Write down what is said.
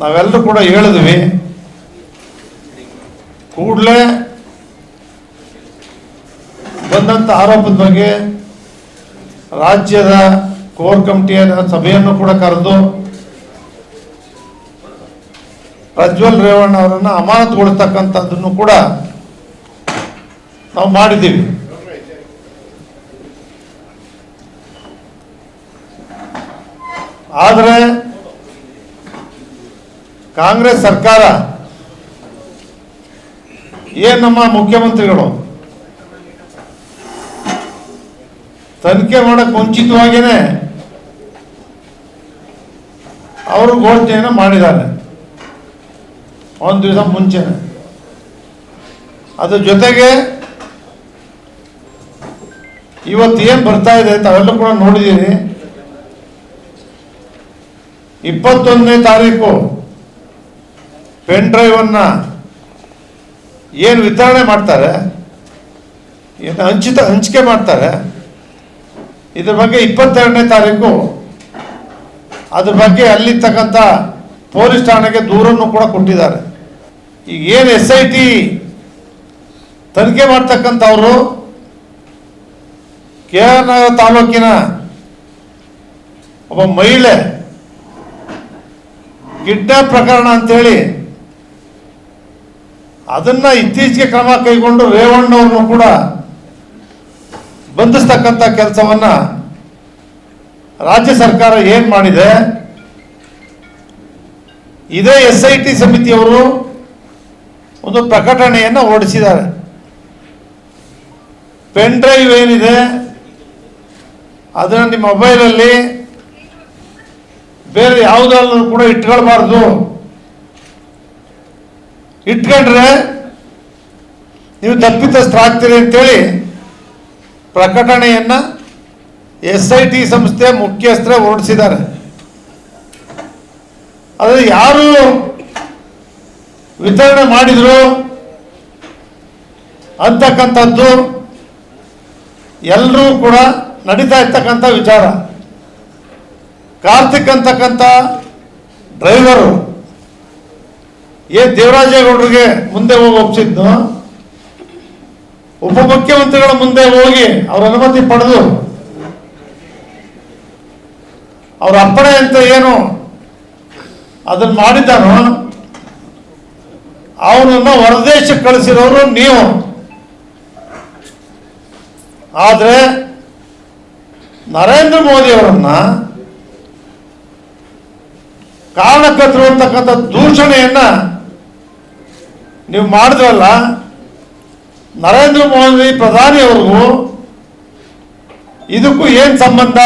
ನಾವೆಲ್ಲರೂ ಕೂಡ ಹೇಳಿದ್ವಿ. ಕೂಡಲೇ ಬಂದಂತ ಆರೋಪದ ಬಗ್ಗೆ ರಾಜ್ಯದ ಕೋರ್ ಕಮಿಟಿಯ ಸಭೆಯನ್ನು ಕೂಡ ಕರೆದು ಪ್ರಜ್ವಲ್ ರೇವಣ್ಣ ಅವರನ್ನು ಅಮಾನತುಗೊಳಿಸ್ತಕ್ಕಂಥದ್ದನ್ನು ಕೂಡ ನಾವು ಮಾಡಿದ್ದೀವಿ. ಆದರೆ ಕಾಂಗ್ರೆಸ್ ಸರ್ಕಾರ ಏನ್ ನಮ್ಮ ಮುಖ್ಯಮಂತ್ರಿಗಳು? ತನಿಖೆ ಮಾಡಕ್ ಮುಂಚಿತವಾಗಿಯೇ ಅವರು ಘೋಷಣೆಯನ್ನು ಮಾಡಿದ್ದಾರೆ. ಒಂದು ದಿವಸ ಮುಂಚೆನೆ. ಅದ್ರ ಜೊತೆಗೆ ಇವತ್ತು ಏನು ಬರ್ತಾ ಇದೆ ತಾವೆಲ್ಲ ಕೂಡ ನೋಡಿದ್ದೀರಿ ಇಪ್ಪತ್ತೊಂದನೇ ತಾರೀಕು ಪೆನ್ ಡ್ರೈವ್ ಅನ್ನ ಏನು ವಿತರಣೆ ಮಾಡ್ತಾರೆ, ಏನು ಹಂಚಿತ, ಹಂಚಿಕೆ ಮಾಡ್ತಾರೆ, ಇದ್ರ ಬಗ್ಗೆ ಇಪ್ಪತ್ತೆರಡನೇ ತಾರೀಕು, ಅದ್ರ ಬಗ್ಗೆ ಅಲ್ಲಿರ್ತಕ್ಕಂಥ ಪೊಲೀಸ್ ಠಾಣೆಗೆ ದೂರನ್ನು ಕೂಡ ಕೊಟ್ಟಿದ್ದಾರೆ. ಈಗ ಏನು ಎಸ್ ಐ ಟಿ ತನಿಖೆ ಮಾಡ್ತಕ್ಕಂಥವ್ರು ಕೆ ಆರ್ ನಗರ ತಾಲೂಕಿನ ಒಬ್ಬ ಮಹಿಳೆ ಕಿಡ್ನಾಪ್ ಪ್ರಕರಣ ಅಂತೇಳಿ ಅದನ್ನ ಇತ್ತೀಚೆಗೆ ಕ್ರಮ ಕೈಗೊಂಡು ರೇವಣ್ಣವ್ರನ್ನು ಕೂಡ ಬಂಧಿಸ್ತಕ್ಕಂಥ ಕೆಲಸವನ್ನ ರಾಜ್ಯ ಸರ್ಕಾರ ಏನ್ ಮಾಡಿದೆ? ಇದೇ ಎಸ್ ಐ ಟಿ ಸಮಿತಿಯವರು ಒಂದು ಪ್ರಕಟಣೆಯನ್ನು ಹೊರಡಿಸಿದ್ದಾರೆ. ಪೆನ್ ಡ್ರೈವ್ ಏನಿದೆ? ಅದನ್ನು ನಿಮ್ಮ ಮೊಬೈಲಲ್ಲಿ ಯಾವುದಾದ್ರೂ ಕೂಡ ಇಟ್ಕೊಳ್ಬಾರ್ದು. ಇಟ್ಕೊಂಡ್ರೆ ನೀವು ತಪ್ಪಿತಸ್ಥರಾಗ್ತೀರಿ ಅಂತೇಳಿ ಪ್ರಕಟಣೆಯನ್ನ ಎಸ್ ಐ ಟಿ ಸಂಸ್ಥೆ ಮುಖ್ಯಸ್ಥರೇ ಹೊರಡಿಸಿದ್ದಾರೆ. ಆದರೆ ಯಾರು ವಿತರಣೆ ಮಾಡಿದ್ರು ಅಂತಕ್ಕಂಥದ್ದು ಎಲ್ಲರೂ ಕೂಡ ನಡೀತಾ ಇರ್ತಕ್ಕಂಥ ವಿಚಾರ. ಕಾರ್ತಿಕ್ ಅಂತಕ್ಕಂಥ ಡ್ರೈವರು ಏ ದೇವರಾಜೇಗೌಡರಿಗೆ ಮುಂದೆ ಹೋಗಿ ಒಪ್ಸಿದ್ನು ಉಪಮುಖ್ಯಮಂತ್ರಿಗಳ ಮುಂದೆ ಹೋಗಿ ಅವ್ರ ಅನುಮತಿ ಪಡೆದು ಅವ್ರ ಅಪ್ಪಣೆ ಅಂತ ಏನು ಅದನ್ನ ಮಾಡಿದ್ದಾನೋ, ಅವನನ್ನ ಹೊರದೇಶಕ್ಕೆ ಕಳಿಸಿರೋರು ನೀವು. ಆದರೆ ನರೇಂದ್ರ ಮೋದಿ ಅವರನ್ನ ಕಾರಣಕರ್ತರು ಅಂತಕ್ಕಂಥ ದೂಷಣೆಯನ್ನ ನೀವು ಮಾಡಿದ್ರಲ್ಲ ನರೇಂದ್ರ ಮೋದಿ ಪ್ರಧಾನಿಯವ್ರಿಗೂ ಇದಕ್ಕೂ ಏನು ಸಂಬಂಧ?